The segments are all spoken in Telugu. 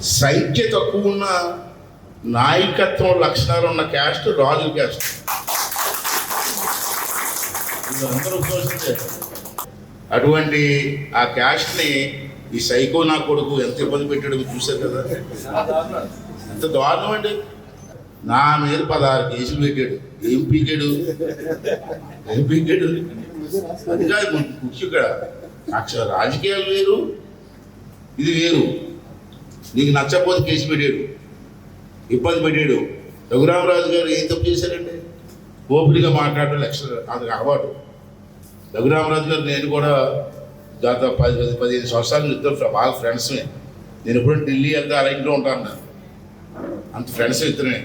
సంఖ్య తక్కువ ఉన్న నాయకత్వం లక్షణాలు ఉన్న క్యాస్ట్ రాజు క్యాస్ట్. అందరూ అటువంటి ఆ క్యాస్ట్ని ఈ సైకో నా కొడుకు ఎంత ఇబ్బంది పెట్టాడో మీరు చూశారు కదా? ఎంత దారుణం అండి. నా మీద పదహారు కేసులు పెట్టాడు. ఏం పీకాడు? ఏం పీకాడు? అది కాదు ముఖ్యం ఇక్కడ. అక్షర రాజకీయాలు వేరు ఇది వేరు. నీకు నచ్చకపోతే కేసు పెట్టాడు. ఇబ్బంది పెట్టాడు. రఘురామరాజు గారు ఏం తప్పు చేశారండి ఓపిడిగా మాట్లాడడం లక్షలు అది అలవాటు. రఘురామరాజు గారు నేను కూడా గత పది పది పదిహేను సంవత్సరాలు ఇద్దరు బాగా ఫ్రెండ్స్మే నేను ఎప్పుడు ఢిల్లీ వెళ్తే అలా ఇంట్లో ఉంటాను నేను అంత ఫ్రెండ్స్ ఇద్దరే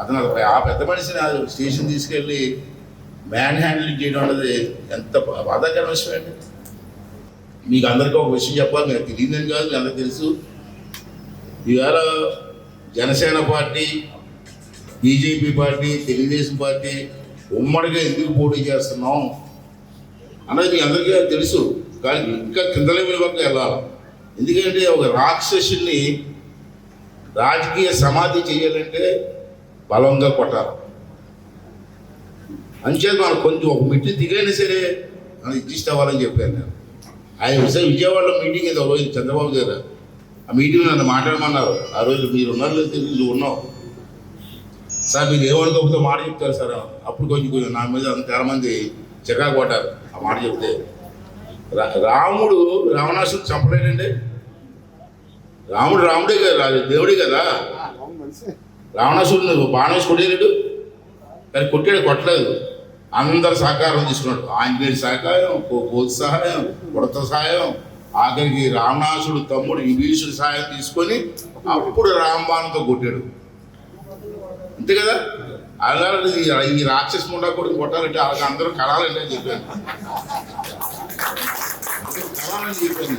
అతను అది ఆ పెద్ద మనిషిని స్టేషన్ తీసుకెళ్ళి మ్యాన్ హ్యాండిలింగ్ చేయడం అనేది ఎంత బాధాకరమైన విషయం అండి. మీకు అందరికీ ఒక విషయం చెప్పాలి. మీకు తెలియదని కాదు మీ అందరికీ తెలుసు. ఇవాళ Janasena party BJP party Telugudesam party ఉమ్మడిగా ఎందుకు పోటీ చేస్తున్నాం అనేది మీ అందరికీ తెలుసు. కానీ ఇంకా కింద లెవెల్ వరకు వెళ్ళాలి. ఎందుకంటే ఒక రాక్షసుని రాజకీయ సమాధి చేయాలంటే బలంగా కొట్టాలి. అంచేత మనం కొంచెం ఒక మిట్టి దిగైనా సరే మనం ఇచ్చిస్తావాలని అవ్వాలని చెప్పాను నేను. ఆయన విజయవాడలో మీటింగ్ ఏదో చంద్రబాబు గారు ఆ మీటింగ్ నన్ను మాట్లాడమన్నారు. ఆ రోజు మీరు ఉన్నారు లేదు తెలియదు ఉన్నావు. సార్ మీరు ఏమనుకోకపోతే మాట చెప్తారు సార్. అప్పుడు కొంచెం కొంచెం నా మీద అంత చాలా మంది చికాకు పడ్డారు ఆ మాట చెప్తే. రా- రాముడు రావణాసుడు చంపలేడండి. రాముడు రాముడే కదా దేవుడే కదా. రావణాసుడు బాణేసి కొట్టేయలేడు. కానీ కొట్టాడు కొట్టలేదు. అందరు సహకారం తీసుకున్నాడు. ఆంజనేయుడి సహకారం కోతి సహాయం కొడత సహాయం ఆఖరికి రావణాసుడు తమ్ముడు విభీషుడి సహాయం తీసుకొని అప్పుడు రాంబాణంతో కొట్టాడు. అంతే కదా? అలాంటి ఈ- రాక్షస ముండా కూడా కొట్టాలంటే వాళ్ళకి అందరూ కళాలంటే అని చెప్పాను కళాలని చెప్పాను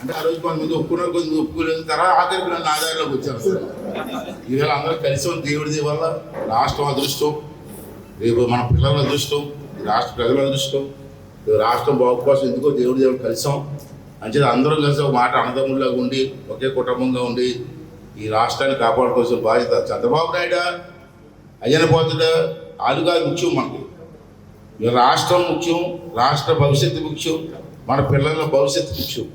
అంటే ఆ రోజు కొంతమంది ఒప్పుకున్నారు కొంతమంది ఒప్పుకోలేదు. తర్వాత ఆఖరికి నన్ను ఆధారంలోకి వచ్చారు ఈవేళ అందరూ కలిసి దేవుడిది దేవుడి వల్ల రాష్ట్రం అదృష్టం రేపు మన పిల్లల అదృష్టం రాష్ట్ర ప్రజల అదృష్టం రాష్ట్రం బాగు కోసం ఎందుకో దేవుడి దేవుడు కలిసాం. అంచేది అందరం కలిసి ఒక మాట అన్నదమ్ముల్లాగా ఉండి ఒకే కుటుంబంగా ఉండి ఈ రాష్ట్రాన్ని కాపాడుకోవాల్సిన బాధ్యత చంద్రబాబు నాయుడు అయ్యనపోతుడా ఆలుగా ముఖ్యం మనకి. రాష్ట్రం ముఖ్యం రాష్ట్ర భవిష్యత్తు ముఖ్యం మన పిల్లల భవిష్యత్తు ముఖ్యం.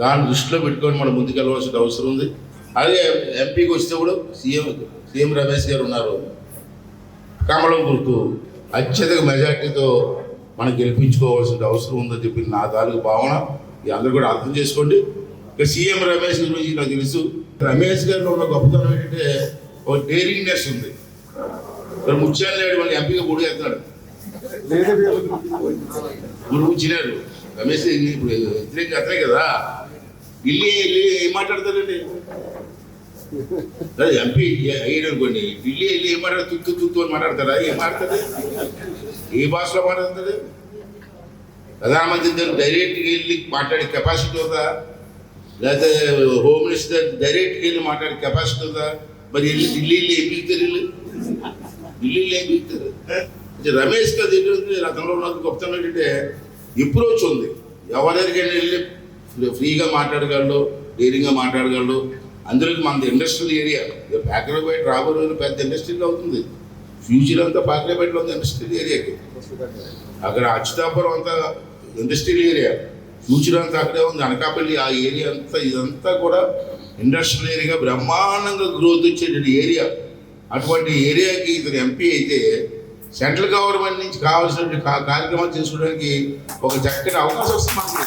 దాన్ని దృష్టిలో పెట్టుకొని మనం ముందుకెళ్ళవలసిన అవసరం ఉంది. అలాగే ఎంపీకి వస్తే కూడా సీఎం సీఎం రమేష్ గారు ఉన్నారు. కమలం గుర్తు అత్యధిక మెజార్టీతో మనం గెలిపించుకోవాల్సిన అవసరం ఉందని చెప్పి నా తాలూకు భావన. ఇది అందరూ కూడా అర్థం చేసుకోండి. ఇక సీఎం రమేష్ గురించి నాకు తెలుసు. రమేష్ గారిలో ఉన్న గొప్పతనం ఏంటంటే ఒక డేరింగ్నెస్ ఉంది. ఇక్కడ ముత్యాల నాయుడు వాళ్ళు ఎంపీగా పొడి చేస్తున్నాడు. గురు ముచ్చినాడు. రమేష్ ఇప్పుడు వ్యతిరేక అతనే కదా. ఢిల్లీ వెళ్ళి ఏం మాట్లాడతారండి అదే ఎంపీ అయ్యాడు అనుకోండి. ఢిల్లీ వెళ్ళి ఏం మాట్లాడు తుత్తు తుత్తు అని మాట్లాడతారా ఏం మాట్లాడతారు ఏ భాషలో మాట్లాడతారు ప్రధానమంత్రి దగ్గర డైరెక్ట్గా వెళ్ళి మాట్లాడే కెపాసిటీ ఉందా? లేకపోతే హోమ్ మినిస్టర్ డైరెక్ట్గా వెళ్ళి మాట్లాడే కెపాసిటీ ఉందా? మరి వెళ్ళి ఢిల్లీలో ఏం పిలుతారు వీళ్ళు? ఢిల్లీలో ఏం పీకుతారు రమేష్ గారి దగ్గర ఉంది, అతనిలో ఉన్నది గొప్పతనం ఏంటంటే అప్రోచ్ ఉంది. ఎవరెవరికైనా వెళ్ళి ఫ్రీగా మాట్లాడగలడు డేరింగ్గా మాట్లాడగలడు. అందులోకి మనది ఇండస్ట్రియల్ ఏరియా ప్యాకరేపేట రాబోయే పెద్ద ఇండస్ట్రీలో అవుతుంది. ఫ్యూచర్ అంతా ప్యాకరేపేటలో ఉంది ఇండస్ట్రియల్ ఏరియాకి అక్కడ అచ్యుతాపురం అంతా ఇండస్ట్రియల్ ఏరియా ఫ్యూచర్ అక్కడే ఉంది. అనకాపల్లి ఆ ఏరియా అంతా ఇదంతా కూడా ఇండస్ట్రియల్ ఏరియా బ్రహ్మాండంగా గ్రోత్ వచ్చేటువంటి ఏరియా అటువంటి ఏరియాకి ఇతను ఎంపీ అయితే సెంట్రల్ గవర్నమెంట్ నుంచి కావాల్సిన కార్యక్రమాలు చేసుకోవడానికి ఒక చక్కటి అవకాశం వస్తుంది మనకి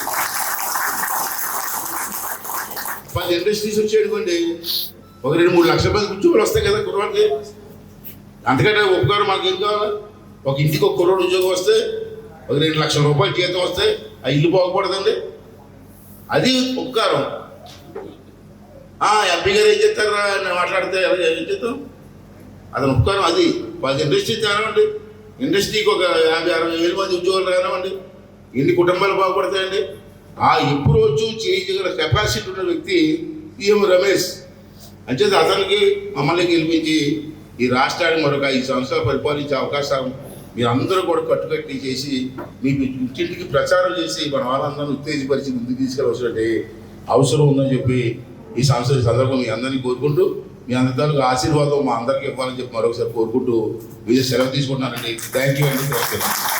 పది ఇండస్ట్రీస్ వచ్చాయనుకోండి ఒక రెండు మూడు లక్షల మంది ఉద్యోగాలు వస్తాయి కదా కుర్రాడికి అంతకంటే ఉపకారం మాకు ఏం కావాలి? ఒక ఇంటికి ఒక కుర్రోడు ఉద్యోగం వస్తే పదిహేను లక్షల రూపాయలు జీతం వస్తే ఆ ఇల్లు బాగుపడదండి. అది ఉపకారం. ఎంపీ గారు ఏం చేస్తారా నేను మాట్లాడితే ఎలా ఏం చేస్తాం? అతను ఉపకారం అది. పది ఇండస్ట్రీ తేనవండి ఇండస్ట్రీకి ఒక యాభై అరవై వేల మంది ఉద్యోగాలు రానివ్వండి. ఎన్ని కుటుంబాలు బాగుపడతాయండి. ఆ ఇప్పుడు రోజు చేయగల కెపాసిటీ ఉన్న వ్యక్తి పిఎం రమేష్. అంచేది అతనికి మమ్మల్ని గెలిపించి ఈ రాష్ట్రాన్ని మరొక ఐదు సంవత్సరాలు పరిపాలించే అవకాశం మీరు అందరూ కూడా కట్టుకట్టి చేసి మీకు ఇంటింటికి ప్రచారం చేసి మన వాళ్ళందరినీ ఉత్తేజపరిచి ముందుకు తీసుకెళ్ళవలసిన అవసరం ఉందని చెప్పి ఈ సంస్థ సందర్భం మీ అందరినీ కోరుకుంటూ మీ అందరికీ ఆశీర్వాదం మా అందరికీ ఇవ్వాలని చెప్పి మరొకసారి కోరుకుంటూ మీరు సెలవు తీసుకుంటున్నానండి. థ్యాంక్ యూ అండి